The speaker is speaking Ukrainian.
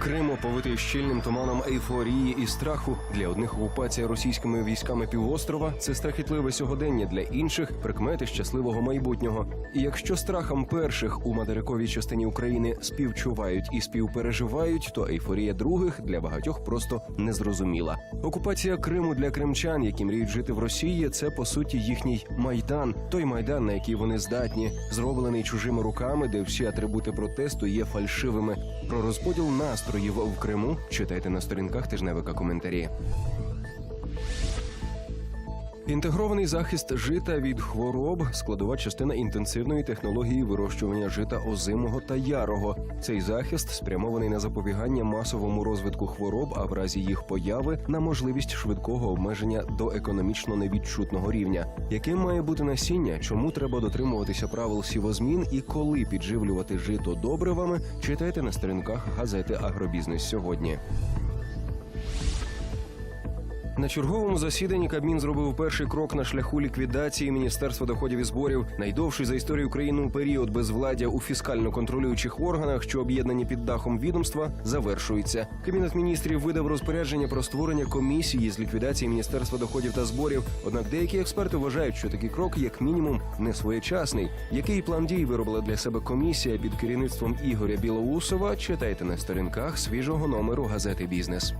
Криму повитий щільним туманом ейфорії і страху. Для одних окупація російськими військами півострова це страхітливе сьогодення, для інших прикмети щасливого майбутнього. І якщо страхам перших у материковій частині України співчувають і співпереживають, то ейфорія других для багатьох просто незрозуміла. Окупація Криму для кримчан, які мріють жити в Росії, це по суті їхній майдан, той майдан, на який вони здатні, зроблений чужими руками, де всі атрибути протесту є фальшивими. Про розподіл настроїв в Криму читайте на сторінках тижневика коментарі. Інтегрований захист жита від хвороб складова частина інтенсивної технології вирощування жита озимого та ярого. Цей захист спрямований на запобігання масовому розвитку хвороб, а в разі їх появи на можливість швидкого обмеження до економічно невідчутного рівня. Яким має бути насіння, чому треба дотримуватися правил сівозмін і коли підживлювати жито добривами, читайте на сторінках газети Агробізнес сьогодні. На черговому засіданні Кабмін зробив перший крок на шляху ліквідації Міністерства доходів і зборів, найдовший за історію України період безвладдя у фіскально контролюючих органах, що об'єднані під дахом відомства, завершується. Кабінет міністрів видав розпорядження про створення комісії з ліквідації Міністерства доходів та зборів. Однак деякі експерти вважають, що такий крок, як мінімум, не своєчасний. Який план дій виробила для себе комісія під керівництвом Ігоря Білоусова? Читайте на сторінках свіжого номеру газети Бізнес.